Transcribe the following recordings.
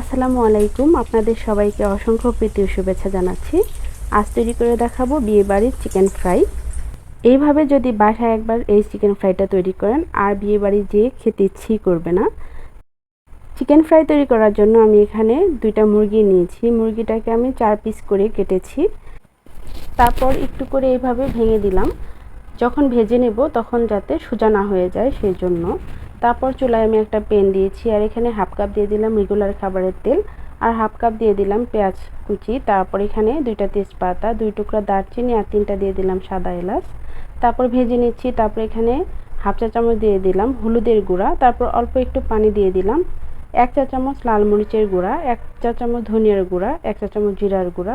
আসসালামু আলাইকুম। আপনাদের সবাইকে অসংখ্য প্রীতি শুভেচ্ছা জানাচ্ছি। আজ তৈরি করে দেখাবো বিয়েবাড়ির চিকেন ফ্রাই। এইভাবে যদি বাসায় একবার এই চিকেন ফ্রাইটা তৈরি করেন, আর বিয়েবাড়ি যেয়ে খেতে ইচ্ছেই করবে না। চিকেন ফ্রাই তৈরি করার জন্য আমি এখানে দুইটা মুরগি নিয়েছি। মুরগিটাকে আমি চার পিস করে কেটেছি। তারপর একটু করে এইভাবে ভেঙে দিলাম। যখন ভেজে নেব, তখন যাতে সোজা না হয়ে যায় সেই জন্য তারপর চুলায় আমি একটা পেন দিয়েছি আর এখানে হাফ কাপ দিয়ে দিলাম রেগুলার খাবারের তেল আর হাফ কাপ দিয়ে দিলাম পেঁয়াজ কুচি। তারপর এখানে দুইটা তেজপাতা, দুই টুকরা দারচিনি আর তিনটা দিয়ে দিলাম সাদা এলাচ। তারপর ভেজে নিচ্ছি, তারপর এখানে হাফ চা চামচ দিয়ে দিলাম হলুদের গুঁড়া। তারপর অল্প একটু পানি দিয়ে দিলাম এক চা চামচ লাল মরিচের গুঁড়া, এক চা চামচ ধনিয়ার গুঁড়া, এক চা চামচ জিরার গুঁড়া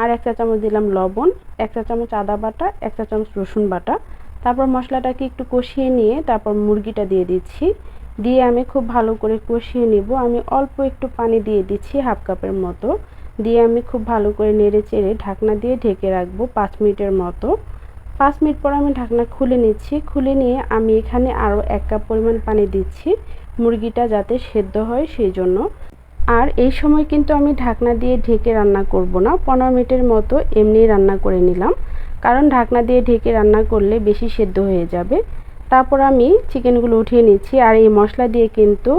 আর এক চা চামচ দিলাম লবণ, এক চা চামচ আদা বাটা, এক চা চামচ রসুন বাটা। তারপর মশলাটাকে একটু কষিয়ে নিয়ে তারপর মুরগিটা দিয়ে দিচ্ছি। দিয়ে আমি খুব ভালো করে কষিয়ে নেব। আমি অল্প একটু পানি দিয়ে দিচ্ছি হাফ কাপের মতো। দিয়ে আমি খুব ভালো করে নেড়ে চেড়ে ঢাকনা দিয়ে ঢেকে রাখব পাঁচ মিনিটের মতো। পাঁচ মিনিট পর আমি ঢাকনা খুলে নিচ্ছি। খুলে নিয়ে আমি এখানে আরও এক কাপ পরিমাণ পানি দিচ্ছি মুরগিটা যাতে সেদ্ধ হয় সেই জন্য। আর এই সময় কিন্তু আমি ঢাকনা দিয়ে ঢেকে রান্না করব না। পনেরো মিনিটের মতো এমনি রান্না করে নিলাম। কারণ ঢাকনা দিয়ে ঢেকে রান্না করলে বেশি সেদ্ধ হয়ে যাবে। তারপর আমি চিকেনগুলো উঠিয়ে নিচ্ছি আর এই মশলা দিয়ে কিন্তু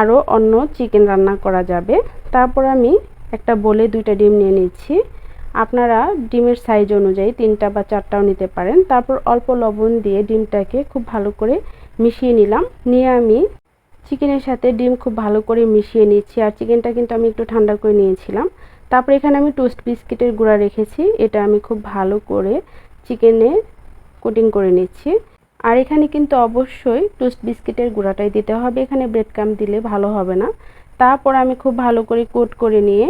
আরও অন্য চিকেন রান্না করা যাবে। তারপর আমি একটা বলে দুইটা ডিম নিয়ে নিচ্ছি। আপনারা ডিমের সাইজ অনুযায়ী তিনটা বা চারটাও নিতে পারেন। তারপর অল্প লবণ দিয়ে ডিমটাকে খুব ভালো করে মিশিয়ে নিলাম। নিয়ে আমি চিকেনের সাথে ডিম খুব ভালো করে মিশিয়ে নিচ্ছি। আর চিকেনটা কিন্তু আমি একটু ঠান্ডা করে নিয়েছিলাম। তারপর এখানে আমি টোস্ট বিস্কিটের গুঁড়া রেখেছি। এটা আমি খুব ভালো করে চিকেনে কোটিং করে নিচ্ছি। আর এখানে কিন্তু অবশ্যই টোস্ট বিস্কিটের গুঁড়াটাই দিতে হবে। এখানে ব্রেড কাম দিলে ভালো হবে না। তারপর আমি খুব ভালো করে কোট করে নিয়ে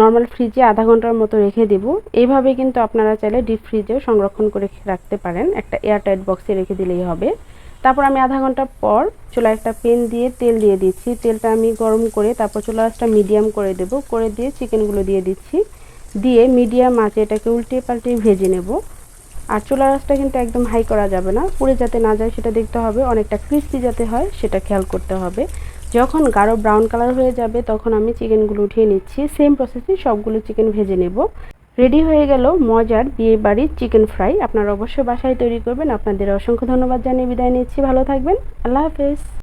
নর্মাল ফ্রিজে আধা ঘণ্টার মতো রেখে দেব। এইভাবে কিন্তু আপনারা চাইলে ডিপ ফ্রিজেও সংরক্ষণ করে রাখতে পারেন। একটা এয়ারটাইট বক্সে রেখে দিলেই হবে। তারপর আমি আধা ঘণ্টা পর চুলা একটা পেন দিয়ে তেল দিয়ে দিচ্ছি। তেলটা আমি গরম করে তারপর চুলা আঁচটা মিডিয়াম করে দেব। করে দিয়ে চিকেনগুলো দিয়ে দিচ্ছি। দিয়ে মিডিয়াম আঁচে এটাকে উল্টে পাল্টে ভেজে নেব। আর চুলা আঁচটা কিন্তু একদম হাই করা যাবে না। পুড়ে যাতে না যায় সেটা দেখতে হবে। অনেকটা ক্রিস্পি যাতে হয় সেটা খেয়াল করতে হবে। যখন গাঢ় ব্রাউন কালার হয়ে যাবে তখন আমি চিকেনগুলো উঠিয়ে নিচ্ছি। সেম প্রসেসে সবগুলো চিকেন ভেজে নেব। রেডি হয়ে গেল মজার বিয়ে বাড়ির চিকেন ফ্রাই। আপনারা অবশ্যই বাসায় তৈরি করবেন। আপনাদের অসংখ্য ধন্যবাদ জানিয়ে বিদায় নিচ্ছি। ভালো থাকবেন। আল্লাহ হাফেজ।